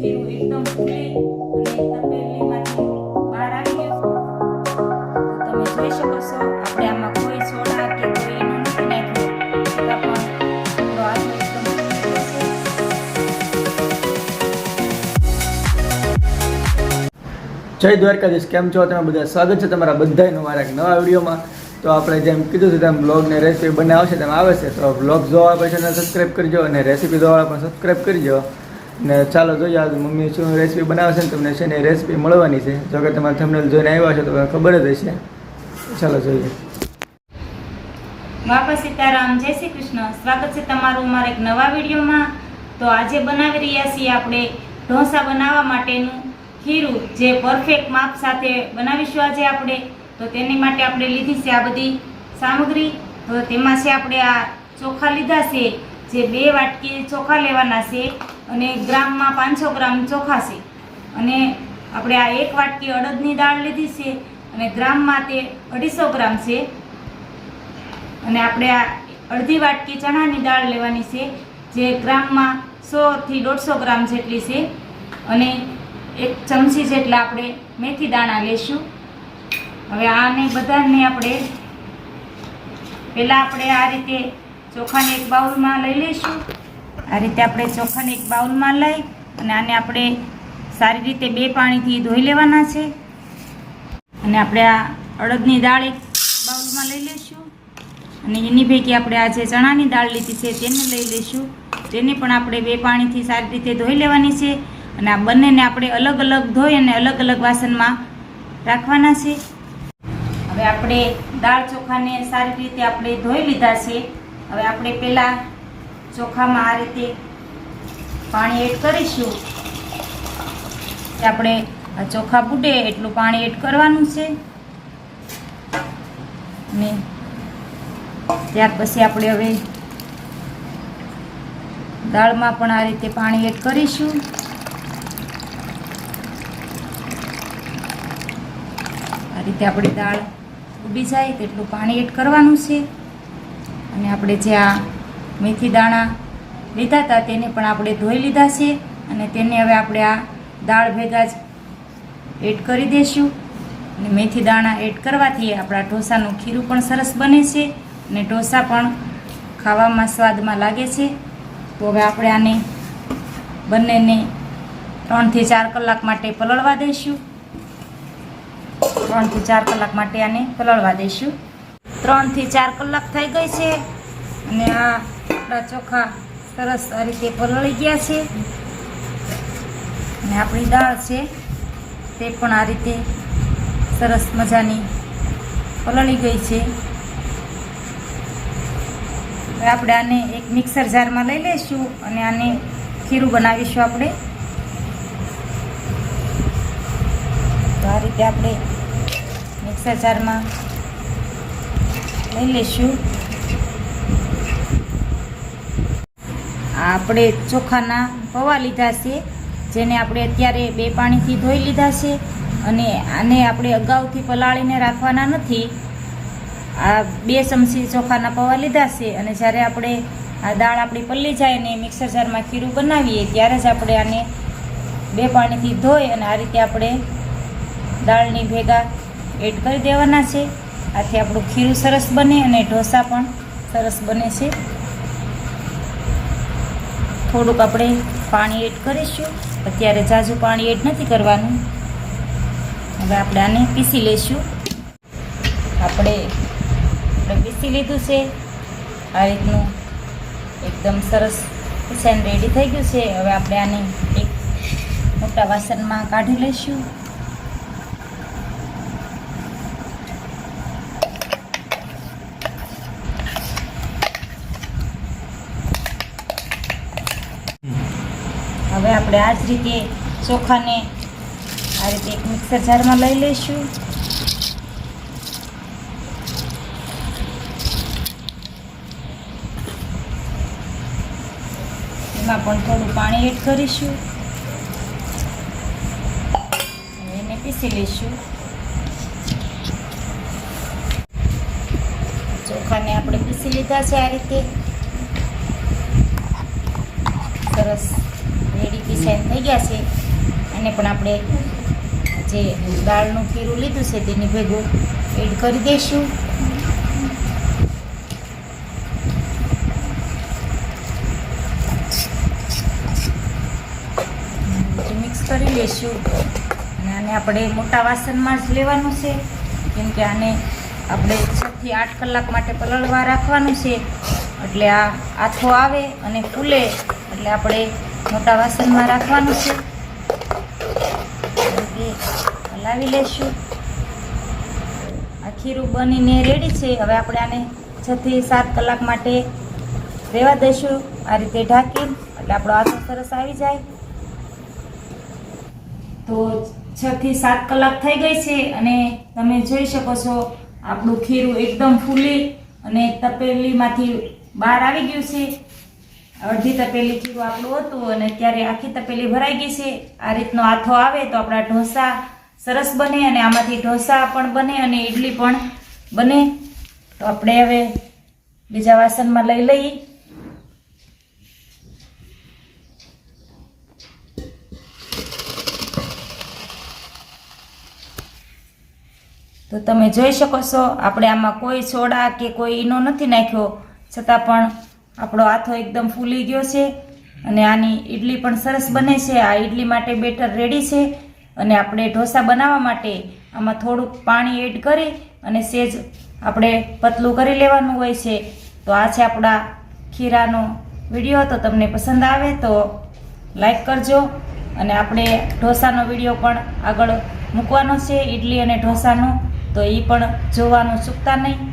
જય દ્વારકાધીશ, કેમ છો? તમે બધા સ્વાગત છે તમારા બધાનું મારા એક નવા વિડીયોમાં. તો આપણે જેમ કીધું છે તેમ બ્લોગને રેસીપી બંને આવશે તેમ આવે છે. તો બ્લોગ જોવા પછી સબસ્ક્રાઈબ કરજો અને રેસીપી જોવા પણ સબસ્ક્રાઈબ કરજો. ને ચાલો જોઈએ આજે મમ્મી શું રેસીપી બનાવશે ને તમને છે ને રેસીપી મળવાની છે. જો કે તમારે થંબનેલ જોઈને આવ્યા છો તો ખબર જ હશે. ચાલો જોઈએ. બાપા સીતારામ, જય શ્રી કૃષ્ણ. સ્વાગત છે તમારું મારા એક નવા વિડીયોમાં. તો આજે બનાવી રહ્યા છીએ આપણે ઢોસા બનાવવા માટેનું ખીરું, જે પરફેક્ટ માપ સાથે બનાવીશું આજે આપણે. તો તેની માટે આપણે લીધી છે આ બધી સામગ્રી. તો તેમાં છે આપણે આ ચોખા લીધા છે, જે બે વાટકી ચોખા લેવાના છે. અને ગ્રામમાં પાંચસો ગ્રામ ચોખા છે અને આપણે આ એક વાટકી અડદની દાળ લીધી છે અને ગ્રામમાં તે અઢીસો ગ્રામ છે. અને આપણે આ અડધી વાટકી ચણાની દાળ લેવાની છે, જે ગ્રામમાં સોથી દોઢસો ગ્રામ જેટલી છે. અને એક ચમચી જેટલા આપણે મેથી દાણા લેશું. હવે આને બધાને આપણે પહેલાં આપણે આ રીતે ચોખાને એક બાઉલમાં લઈ લઈશું. આ રીતે આપણે ચોખાને એક બાઉલમાં લઈ અને આને આપણે સારી રીતે બે પાણીથી ધોઈ લેવાના છે. અને આપણે આ અડદની દાળ એક બાઉલમાં લઈ લઈશું. અને એની ભેગી આપણે આ જે ચણાની દાળ લીધી છે તેને લઈ લઈશું. તેને પણ આપણે બે પાણીથી સારી રીતે ધોઈ લેવાની છે. અને આ બંનેને આપણે અલગ અલગ ધોઈ અને અલગ અલગ વાસણમાં રાખવાના છે. હવે આપણે દાળ ચોખાને સારી રીતે આપણે ધોઈ લીધા છે. હવે આપણે પહેલાં ચોખામાં આ રીતે પાણી એડ કરીશું. આપણે ચોખા ફૂટે એટલું પાણી એડ કરવાનું છે. અને ત્યાર પછી આપણે હવે દાળમાં પણ આ રીતે પાણી એડ કરીશું. આ રીતે આપણી દાળ ઉડી જાય તેટલું પાણી એડ કરવાનું છે. અને આપણે જે આ મેથી દાણા લીધા હતા, તેને પણ આપણે ધોઈ લીધા છે અને તેને હવે આપણે આ દાળ ભેગા જ એડ કરી દઈશું અને મેથી દાણા એડ કરવાથી આપણા ઢોસાનું ખીરું પણ સરસ બને છે અને ઢોસા પણ ખાવામાં સ્વાદમાં લાગે છે. તો હવે આપણે આને બંનેને ત્રણથી ચાર કલાક માટે પલળવા દઈશું. ત્રણથી ચાર કલાક માટે આને પલળવા દઈશું. ત્રણથી ચાર કલાક થઈ ગઈ છે અને આ આપણા ચોખા સરસ આ રીતે પલળી ગયા છે. અને આપણી દાળ છે તે પણ આ રીતે સરસ મજાની પલળી ગઈ છે. આપણે આને એક મિક્સર જારમાં લઈ લઈશું અને આને ખીરું બનાવીશું આપણે. તો આ રીતે આપણે મિક્સર જારમાં લઈ લઈશું. આપણે ચોખાના પૌવા લીધા છે, જેને આપણે અત્યારે બે પાણીથી ધોઈ લીધા છે અને આને આપણે અગાઉથી પલાળીને રાખવાના નથી. આ બે ચમચી ચોખાના પૌવા લીધા છે અને જ્યારે આપણે આ દાળ આપણી પલ્લી જાય અને મિક્સર જારમાં ખીરું બનાવીએ, ત્યારે જ આપણે આને બે પાણીથી ધોઈ અને આ રીતે આપણે દાળની ભેગા એડ કરી દેવાના છે. આથી આપણું ખીરું સરસ બને અને ઢોસા પણ સરસ બને છે. થોડુંક આપણે પાણી એડ કરીશું. અત્યારે ઝાઝું પાણી એડ નથી કરવાનું. હવે આપણે આને પીસી લઈશું. આપણે આપણે પીસી લીધું છે. આ રીતનું એકદમ સરસ પીસાઈને રેડી થઈ ગયું છે. હવે આપણે આને એક મોટા વાસણમાં કાઢી લઈશું હવે આપણે આ જ રીતે ચોખાને આ રીતે એક મિક્સર જારમાં લઈ લઈશું. એમાં પણ થોડું પાણી એડ કરીશું. એને પીસી લઈશું. ચોખાને આપણે પીસી લીધા છે આ રીતે. સરસ. પીસાઈને થઈ ગયા છે. એને પણ આપણે જે દાળનું ખીરું લીધું છે તેની ભેગું એડ કરી દઈશું. મિક્સ કરી લઈશું. અને આને આપણે મોટા વાસણમાં જ લેવાનું છે. કેમ કે આને આપણે છથી આઠ કલાક માટે પલળવા રાખવાનું છે. એટલે આ આથો આવે અને ફૂલે. એટલે આપણે મોટા વાસણમાં રાખવાનું છે. હલાવી લેશું. આ ખીરું બનીને રેડી છે. હવે આપણે આને છથી સાત કલાક માટે રહેવા દઈશું. આ રીતે ઢાંકી એટલે આપણો આથો સરસ આવી જાય. તો છથી સાત કલાક થઈ ગઈ છે અને તમે જોઈ શકો છો, આપણું ખીરું એકદમ ફૂલી અને તપેલીમાંથી બહાર આવી ગયું છે. અડધી તપેલી ખીરું આપણું હતું અને અત્યારે આખી તપેલી ભરાઈ ગઈ છે. આ રીતનો આથો આવે તો આપણા ઢોસા સરસ બને અને આમાંથી ઢોસા પણ બને અને ઈડલી પણ બને. તો આપણે હવે બીજા વાસણમાં લઈ લઈએ. તો તમે જોઈ શકો છો, આપણે આમાં કોઈ સોડા કે કોઈ ઈનો નથી નાખ્યો. છતાં પણ આપણો હાથો એકદમ ફૂલી ગયો છે અને આની ઈડલી પણ સરસ બને છે. આ ઈડલી માટે બેટર રેડી છે અને આપણે ઢોસા બનાવવા માટે આમાં થોડુંક પાણી એડ કરી અને સેજ આપણે પતલું કરી લેવાનું હોય છે. તો આ છે આપણા ખીરાનો વીડિયો. તો તમને પસંદ આવે તો લાઈક કરજો અને આપણે ઢોસાનો વીડિયો પણ આગળ મૂકવાનો છે, ઈડલી અને ઢોસાનો. તો એ પણ જોવાનું ચૂકતા નહીં.